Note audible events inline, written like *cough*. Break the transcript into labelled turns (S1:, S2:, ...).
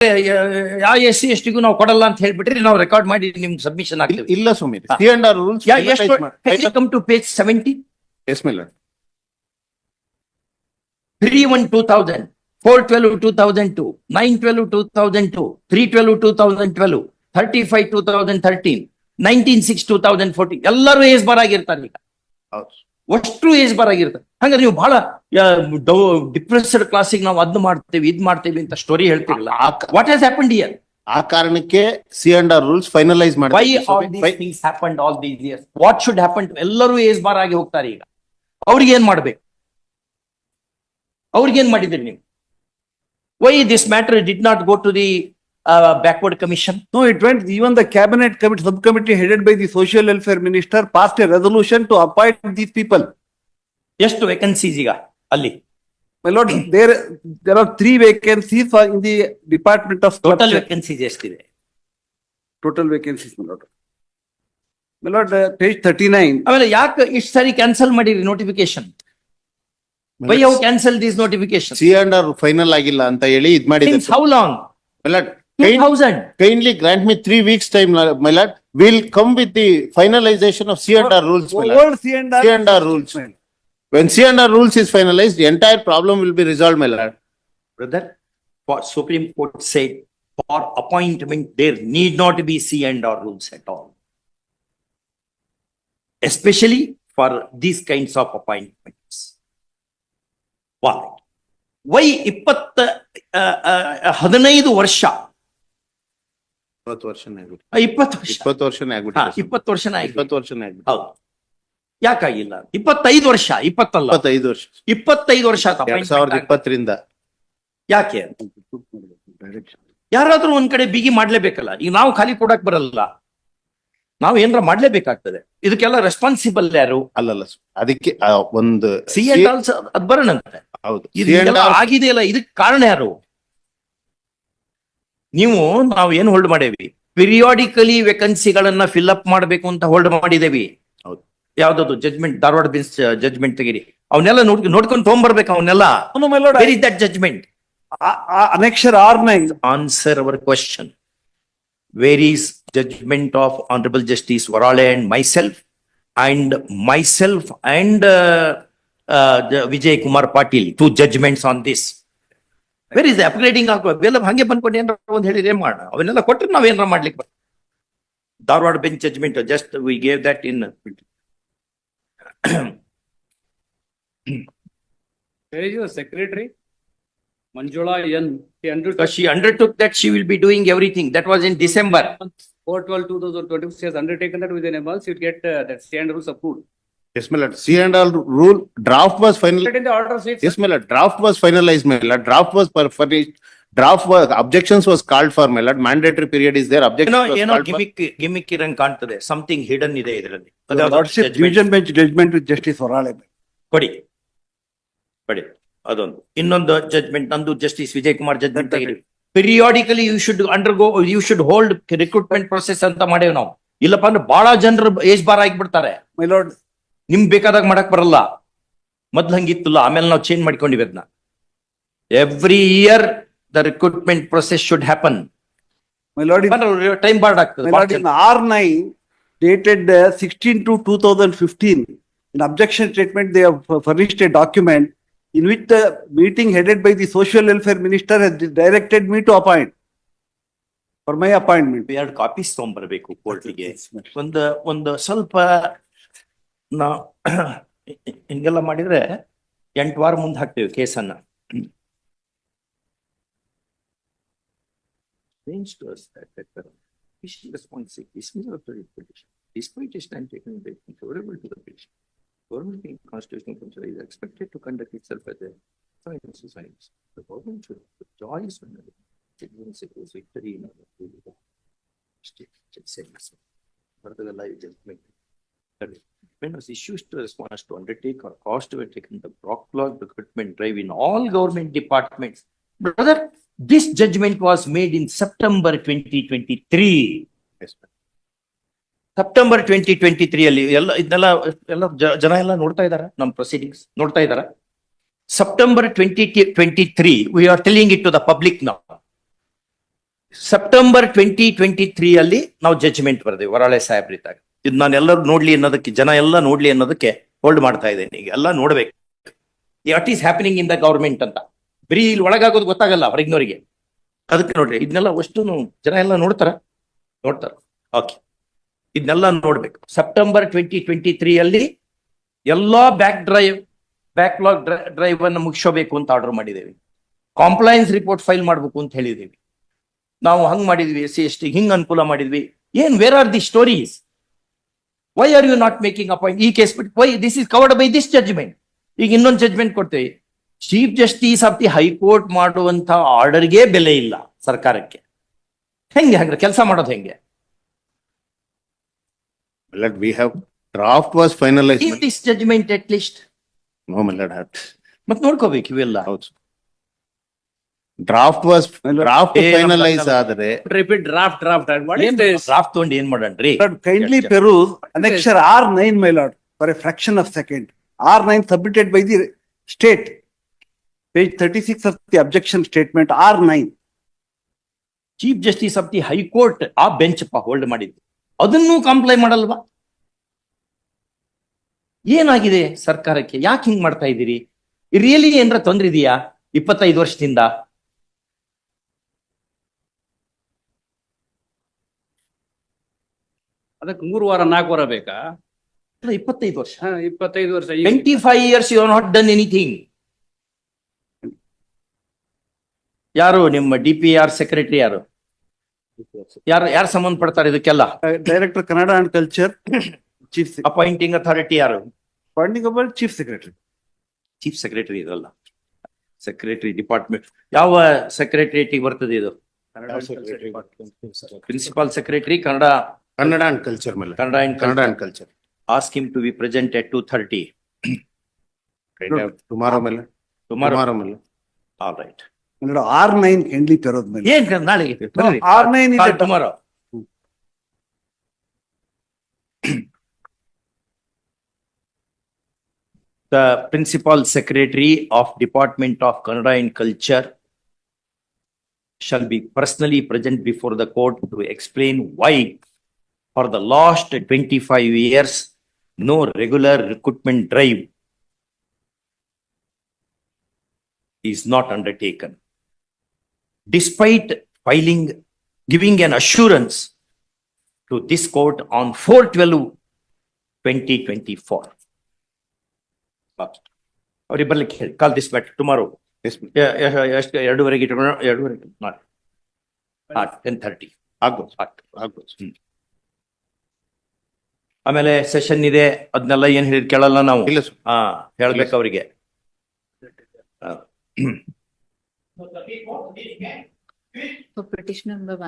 S1: ಯಾವ S C ಎಸ್ಟಿಗೂ ನಾವು ಕೊಡಲ್ಲ ಅಂತ ಹೇಳ್ಬಿಟ್ರಿ ನಾವು ರೆಕಾರ್ಡ್ ಮಾಡಿ ನಿಮ್ ಸಬ್ಮಿಷನ್ ಆಗ್ತೀವಿ
S2: ಇಲ್ಲ ಸುಮೀರ್
S1: ಹಾ.
S2: ಸಿ ಅಂಡ್ ಆರ್ ರೂಲ್ಸ್
S1: ಯಾ ಎಷ್ಟು come to page seventy
S2: S ಮೇಲೆ
S1: three one two thousand four twelve two thousand to nine twelve two thousand to three twelve two thousand twelve thirty five two thousand thirteen nineteen six two thousand fourteen ಎಲ್ಲರೂ age bar ಆಗಿರ್ತಾರೆ ಈಗ. ಅಷ್ಟು age bar ಆಗಿರ್ತಾರೆ. ಹಂಗಾದ್ರೆ ನೀವು ಬಹಳ depressed ಕ್ಲಾಸಿಗೆ ನಾವು ಅದ್ ಮಾಡ್ತೇವೆ ಇದ್ ಮಾಡ್ತೇವೆ ಅಂತ ಸ್ಟೋರಿ ಹೇಳ್ತಿರಲ್ಲ. ವಾಟ್ ಹ್ಯಾಸ್ ಹ್ಯಾಪನ್ ಇಯರ್
S2: ಆ ಕಾರಣಕ್ಕೆ C and R rules finalise
S1: why all
S2: ಮಾಡಿ
S1: these things happen all these years what should happen ಎಲ್ಲರೂ ಏಜ್ ಬಾರ್ ಆಗಿ ಹೋಗ್ತಾರೆ ಈಗ. ಅವ್ರಿಗೆ ಏನ್ ಮಾಡ್ಬೇಕು? ಅವ್ರಿಗೆ ಏನ್ ಮಾಡಿದ್ರಿ ನೀವು? Why this matter did not go to the backward commission
S3: no it went even the cabinet committee subcommittee headed by the social welfare minister passed a resolution to appoint these people.
S1: ಎಷ್ಟು vacancies ಈಗ ಅಲ್ಲಿ?
S3: My lord, there, there are three vacancies for in the department of
S1: total
S3: structure.
S1: Vacancies ಎಷ್ಟಿದೆ?
S3: Total vacancies, my lord. My lord, uh, page thirty-nine,
S1: ಆಮೇಲೆ ಯಾಕೆ ಇಷ್ಟು ಸಾರಿ cancel ಮಾಡಿರಿ notification why how cancel these notification
S2: C and R final ಆಗಿಲ್ಲ ಅಂತ ಹೇಳಿ ಇದು ಮಾಡಿದೆ
S1: how long two thousand
S2: kindly grant me three weeks time my lord will come with the finalisation of C and R rules
S3: old C and R.
S2: C and R rules. When C and R rules is finalized, the entire problem will be resolved, my lord.
S1: Brother, what Supreme Court said, for appointment, there need not be C and R rules at all. Especially for these kinds of appointments. Why? Why ಇಪ್ಪತ್ತ ಆ, ಆ, ಆ, ಹದಿನೈದು ವರ್ಷ
S2: ಇಪ್ಪತ್ತು ವರ್ಷನೇ ಆಗ್ಬಿಟ್ಟು
S1: ಆ, ಇಪ್ಪತ್ತು ವರ್ಷ
S2: ಇಪ್ಪತ್ತು ವರ್ಷನೇ
S1: ಹಾ,
S2: ಆಗ್ಬಿಟ್ಟು
S1: ಇಪ್ಪತ್ತು ವರ್ಷನ ಆಯ್ತು
S2: ಇಪ್ಪತ್ತು ವರ್ಷನೇ ಆಗ್ಬಿಟ್ಟು
S1: ಹೌದು ಯಾಕಾಗಿಲ್ಲ? ಇಪ್ಪತ್ತೈದು ವರ್ಷ ಇಪ್ಪತ್ತಲ್ಲ?
S2: ಇಪ್ಪತ್ತೈದು ವರ್ಷ.
S1: ಇಪ್ಪತ್ತೈದು ವರ್ಷ ಆತ
S2: ಎರಡ್
S1: appointment
S2: ಸಾವಿರದ
S1: ಆಗಿ.
S2: ಇಪ್ಪತ್ತರಿಂದ.
S1: ಯಾಕೆ? ಯಾರಾದ್ರೂ ಒಂದ್ ಕಡೆ ಬಿಗಿ ಮಾಡ್ಲೇಬೇಕಲ್ಲ? ಈಗ ನಾವು ಖಾಲಿ ಕೊಡಕ್ ಬರಲ್ಲ. ನಾವು ಏನಾರ ಮಾಡ್ಲೇಬೇಕಾಗ್ತದೆ. ಇದಕ್ಕೆಲ್ಲ ರೆಸ್ಪಾನ್ಸಿಬಲ್ ಯಾರು?
S2: ಅಲ್ಲಲ್ಲ ಸು- ಅದಕ್ಕೆ ಆ ಒಂದು
S1: ಸಿ ಎಟ್ ಆಲ್ಸ್ ಅದ್ ಬರೋಣಂತೆ
S2: ಹೌದು.
S1: ಇದು
S2: ಇದಕ್ಕೆ and
S1: ಇದೆಲ್ಲ
S2: R
S1: ಆಗಿದೆಯಲ್ಲ ಇದಕ್ ಕಾರಣ ಯಾರು? ನೀವು ನಾವು ಏನ್ ಹೋಲ್ಡ್ ಮಾಡೇವಿ ಪಿರಿಯಾಡಿಕಲಿ ವೇಕನ್ಸಿಗಳನ್ನ ಫಿಲ್ ಅಪ್ ಮಾಡಬೇಕು ಅಂತ ಹೋಲ್ಡ್ ಮಾಡಿದೇವಿ. ಯಾವ್ದಾದ್ರು ಜಜ್ಮೆಂಟ್ ಧಾರವಾಡ ಬೀನ್ಸ್ ಜಜ್ಮೆಂಟ್ ತೆಗಿರಿ. ಅವನ್ನೆಲ್ಲ ನೋಡ್ಕೊಂಡು ನೋಡ್ಕೊಂಡು ತಗೊಂಬರ್ಬೇಕು ಅವನ್ನೆಲ್ಲ.
S3: That judgment annexure
S1: answer our question where is judgment of honourable justice Varale and myself and myself and Vijay Kumar Patil two judgments on this very is upgrading ಆಗ್ಬೇಕು ಹಂಗೆ ಬಂದ್ಕೊಂಡು ಏನಾರ ಒಂದು ಹೇಳಿದ್ರೆ ಏನ್ ಮಾಡೋಣ? ಅವನ್ನೆಲ್ಲ ಕೊಟ್ಟರೆ ನಾವೇನಾರ ಮಾಡ್ಲಿಕ್ಕೆ Dharwad bench judgment just we gave that in *clears throat*
S4: Where is your secretary? Manjula N. She undertook
S1: because she undertook that she will be doing everything. That was in December.
S4: four twelve two thousand twenty, she has undertaken that within a month, she would get uh, that stand rules approved.
S2: Yes, my lord. C and R rule draft was final.
S4: But in the order sheet.
S2: Yes, my lord. Draft was finalized, my lord. Draft was per- furnished. Draft objections was called for for, my lord. Mandatory is there there.
S1: ಏನೋ
S2: ಏನೋ.
S1: Gimmick gimmick ಇರಂಗ್ ಕಾಣ್ತದೆ. Something hidden ಇದೆ ಇದರಲ್ಲಿ.
S3: Your bench division bench judgment with justice Varale.
S1: ಕೊಡಿ. ಕೊಡಿ. ಅದೊಂದು. ಇನ್ನೊಂದು judgement ನಂದು ಜಸ್ಟಿಸ್ ವಿಜಯ್ ಕುಮಾರ್ ಜಜ್ಮೆಂಟ್ ತೆಗಿರಿ. Periodically you should undergo you should hold recruitment process ಅಂತ ಮಾಡೇವ್ ನಾವು. ಇಲ್ಲಪ್ಪ ಅಂದ್ರೆ ಬಹಳ ಜನರು ಏಜ್ ಬಾರ್ ಆಗಿಬಿಡ್ತಾರೆ.
S3: My lord,
S1: ನಿಮ್ ಬೇಕಾದಾಗ ಮಾಡಕ್ ಬರಲ್ಲ. ಮೊದ್ಲು ಹಂಗಿತ್ತಲ್ಲ ಆಮೇಲೆ ನಾವು ಚೇಂಜ್ ಮಾಡ್ಕೊಂಡಿವಿ ಅದನ್ನ every year the recruitment process should happen.
S3: my lord, in-
S1: time barred
S3: my lord, in R nine dated uh, sixteen to two thousand fifteen, in objection statement, they have furnished a document in which the meeting headed by the social welfare minister has directed me to appoint for my appointment.
S1: we ಎರಡು copies ತಗೊಂಡ್ಬರ್ಬೇಕು ಕೋರ್ಟಿಗೆ ಒಂದು ಒಂದು ಸ್ವಲ್ಪ ನಾ ಹಿಂಗೆಲ್ಲ ಮಾಡಿದ್ರೆ ಎಂಟು ವಾರ ಮುಂದೆ ಹಾಕ್ತೇವೆ ಕೇಸನ್ನ To us that petition response is of the petition, despite its time taken in the favorable to the petition. Government in constitutional council is expected to conduct itself as a science society. The government should rejoice when the citizens suppose victory in our daily state citizens. Further the life judgment. Is, When was issues to response to undertake or cost to be taken the backlog recruitment drive in all government departments. Brother, this judgment was made in September twenty twenty-three.
S2: Yes, ma'am.
S1: September twenty twenty three ಅಲ್ಲಿ ಎಲ್ಲ ಇದನ್ನೆಲ್ಲ ಎಲ್ಲ ಜನ ಎಲ್ಲ ನೋಡ್ತಾ ಇದಾರ ನಮ್ಮ proceedings ನೋಡ್ತಾ ಇದಾರ September twenty twenty three we are telling it the public ನಾವು ಸೆಪ್ಟೆಂಬರ್ ಟ್ವೆಂಟಿ ಟ್ವೆಂಟಿ ತ್ರೀ ಅಲ್ಲಿ ನಾವು ಜಡ್ಜ್ಮೆಂಟ್ ಬರ್ದೇವೆ ವರಾಳೆ ಸಾಹೇಬ್ರಿದ್ದಾಗ ಇದು ನಾನೆಲ್ಲರೂ ನೋಡ್ಲಿ ಅನ್ನೋದಕ್ಕೆ ಜನ ಎಲ್ಲ ನೋಡ್ಲಿ ಅನ್ನೋದಕ್ಕೆ ಹೋಲ್ಡ್ ಮಾಡ್ತಾ ಇದ್ದೇನೆ. ಈಗ ಎಲ್ಲ ನೋಡ್ಬೇಕು. What is happening in the government ಅಂತ. ಬರೀ ಇಲ್ಲಿ ಒಳಗಾಗೋದು ಗೊತ್ತಾಗಲ್ಲ ಹೊರಗಿನವರಿಗೆ ಅದಕ್ಕೆ ನೋಡ್ರಿ, ಇದನ್ನೆಲ್ಲ ಅಷ್ಟು ಜನ ಎಲ್ಲ ನೋಡ್ತಾರ? ನೋಡ್ತಾರ. ಓಕೆ ಇದನ್ನೆಲ್ಲ ನೋಡ್ಬೇಕು. ಸೆಪ್ಟೆಂಬರ್ ಟ್ವೆಂಟಿ ಟ್ವೆಂಟಿ ತ್ರೀ ಅಲ್ಲಿ ಎಲ್ಲಾ ಬ್ಯಾಕ್ ಡ್ರೈವ್ ಬ್ಯಾಕ್ಲಾಗ್ ಡ್ರೈವ್ ಅನ್ನು ಮುಗಿಸೋಬೇಕು ಅಂತ ಆರ್ಡರ್ ಮಾಡಿದ್ದೇವೆ. ಕಾಂಪ್ಲೈನ್ಸ್ ರಿಪೋರ್ಟ್ ಫೈಲ್ ಮಾಡ್ಬೇಕು ಅಂತ ಹೇಳಿದ್ದೇವೆ. ನಾವು ಹಂಗ್ ಮಾಡಿದ್ವಿ, ಎಸ್ ಸಿ, ಎಸ್ ಟಿ, ಹಿಂಗ್ ಅನುಕೂಲ ಮಾಡಿದ್ವಿ. ಏನ್ where are the stories why are you not making appoint ಈ ಕೇಸ್ ಬಿಟ್ಟು why this is covered by this judgment ಈಗ ಇನ್ನೊಂದು ಜಡ್ಜ್ಮೆಂಟ್ ಕೊಡ್ತೇವೆ. Chief justice of the high court ಮಾಡುವಂತ ಆರ್ಡರ್ಗೆ ಬೆಲೆ ಇಲ್ಲ ಸರ್ಕಾರಕ್ಕೆ. ಹೆಂಗೆ ಹಾಗೆ ಕೆಲಸ ಮಾಡೋದು ಹೆಂಗೆ?
S2: Draft was this judgment at least
S1: ಮತ್ತೆ ನೋಡ್ಕೋಬೇಕು ಇವೆಲ್ಲ. ಡ್ರಾಫ್ಟ್ ವಾಸ್
S2: ಡ್ರಾಫ್ಟ್
S1: ಫೈನಲೈಸ್
S2: ಆದ್ರೆ
S4: repeat draft draft
S3: add para R nine my lord for a of second R nine submitted by the state Page thirty-six of the objection statement, R nine.
S1: Chief justice of the high court ಆ bench hold ಮಾಡಿದ್ದು. ಅದನ್ನು comply ಮಾಡಲ್ವಾ? ಏನಾಗಿದೆ ಸರ್ಕಾರಕ್ಕೆ? ಯಾಕೆ ಹಿಂಗ್ ಮಾಡ್ತಾ ಇದ್ದೀರಿ? ರಿಯಲಿ ಏನರ ತೊಂದ್ರೆ ಇದೆಯಾ? ಇಪ್ಪತ್ತೈದು ವರ್ಷದಿಂದ?
S4: ಅದಕ್ಕೆ ಮೂರು ವಾರ ನಾಲ್ಕು ವಾರ ಬೇಕಾ?
S1: ಇಪ್ಪತ್ತೈದು ವರ್ಷ.
S4: ಇಪ್ಪತ್ತೈದು ವರ್ಷ.
S1: Twenty five years you not done anything ಯಾರು ನಿಮ್ಮ ಡಿ ಪಿ ಆರ್ ಸೆಕ್ರೆಟರಿ ಯಾರು? ಯಾರು ಯಾರು ಸಂಬಂಧಪಡ್ತಾರೆ ಇದಕ್ಕೆಲ್ಲ?
S3: Director Kannada and culture Culture, Chief,
S1: appointing authority ಯಾರು?
S3: Chief secretary.
S1: ಚೀಫ್ ಸೆಕ್ರೆಟರಿ ಇದಲ್ಲ. Secretary department. ಯಾವ ಸೆಕ್ರೆಟರಿಯೇಟ್ ಬರ್ತದೆ ಇದು? Principal secretary Kannada
S2: Kannada and culture ಮೇಲೆ.
S1: Kannada and
S2: Kannada and culture.
S1: Ask him to be present at two
S2: thirty tomorrow ಮೇಲೆ.
S1: Tomorrow
S2: ಮೇಲೆ.
S1: All right
S3: My lord, R nine kindly peruse, my lord.
S1: ಏನ್ ಕ- ನಾಳೆಗೆ
S3: No, R nine is a.
S1: Tomorrow *clears throat* The principal secretary of Department of Kannada and Culture shall be personally present before the court to explain why for the last twenty-five years, no regular recruitment drive is not undertaken. Despite filing, giving an assurance to this court on 2024. ಅವ್ರಿಗೆ ಬರ್ಲಿಕ್ಕೆ ಹೇಳಿ call this bat tomorrow. ಎಷ್ಟು ಎರಡೂವರೆಗೆ ಇಟ್ಕೊಂಡು ಎರಡೂವರೆಗೆ ನಾಳೆ ten thirty
S2: ಆಗ್ಬೋದು, ಆಗ್ಬೋದು.
S1: ಆಮೇಲೆ session ಇದೆ ಅದನ್ನೆಲ್ಲ ಏನ್ ಹೇಳಿದ್ ಕೇಳಲ್ಲ ನಾವು
S2: ಇಲ್ಲ.
S1: ಹಾ ಹೇಳ್ಬೇಕು ಅವರಿಗೆ
S5: तो ब्रिटिश नंबर वन